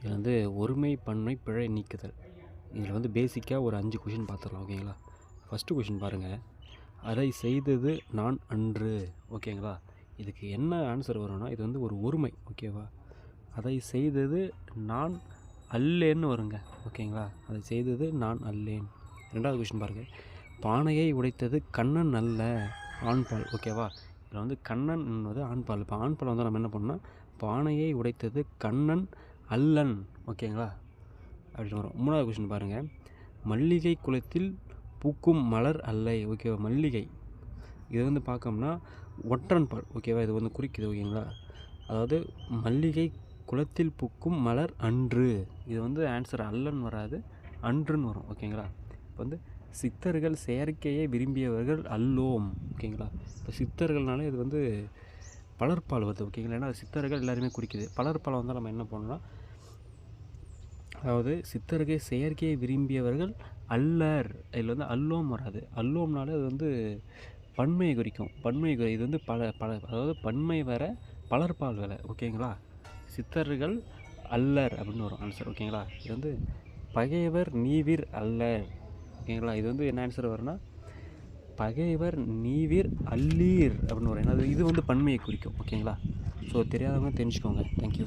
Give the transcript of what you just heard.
இது வந்து ஒருமை பன்மை பிழை நீக்குதல். இதில் வந்து பேசிக்காக ஒரு அஞ்சு கொஷின் பார்த்துடலாம் ஓகேங்களா ஃபஸ்ட்டு கொஷின் பாருங்கள் அதை செய்தது நான் அன்று. ஓகேங்களா இதுக்கு என்ன ஆன்சர் வரும்னா இது வந்து ஒரு ஒருமை ஓகேவா அதை செய்தது நான் அல்லேன்னு வருங்க. ஓகேங்களா அதை செய்தது நான் அல்லேன். ரெண்டாவது கொஷின் பாருங்கள் பானையை உடைத்தது கண்ணன் அல்ல ஆண்பால் ஓகேவா இதில் வந்து கண்ணன் என்பது ஆண்பால் இப்போ ஆண்பால் வந்து நம்ம என்ன பண்ணோம்னா பானையை உடைத்தது கண்ணன் அல்லன். ஓகேங்களா? அப்படின்னு வரும். மூணாவது கொஷின் பாருங்கள் மல்லிகை குளத்தில் பூக்கும் மலர் அல்லை. ஓகேவா? மல்லிகை. இது வந்து பார்க்கோம்னா ஒற்றன்பால் ஓகேவா? இது வந்து குறிக்குது ஓகேங்களா? அதாவது மல்லிகை குளத்தில் பூக்கும் மலர் அன்று. இது வந்து ஆன்சர் அல்லன்னு வராது அன்றுன்னு வரும் ஓகேங்களா? இப்போ வந்து சித்தர்கள் செயற்கையை விரும்பியவர்கள் அல்லோம் ஓகேங்களா? இப்போ சித்தர்கள்னாலே இது வந்து பலர்பால் வருது ஓகேங்களா? ஏன்னா சித்தர்கள் எல்லாருமே குறிக்குது. பலர்பால் வந்தால் நம்ம என்ன பண்ணணும்னா அதாவது சித்தர்கள் செயற்கையை விரும்பியவர்கள் அல்லர். இதில் வந்து அல்லோம் வராது. அல்லோம்னாலே அது வந்து பன்மையை குறிக்கும். பன்மை குறி இது வந்து பல பல அதாவது பன்மை வர பலர்பால் வேலை. ஓகேங்களா? சித்தர்கள் அல்லர் அப்படின்னு வரும் ஆன்சர் ஓகேங்களா? இது வந்து பகைவர் நீவிர் அல்லர். ஓகேங்களா? இது வந்து என்ன ஆன்சர் வரும்னா பகைவர் நீவிர் அல்லீர் அப்படின்னு வரும். ஏன்னா அது இது வந்து பன்மையை குறிக்கும். ஓகேங்களா? ஸோ தெரியாதவங்க தெரிஞ்சுக்கோங்க. தேங்க்யூ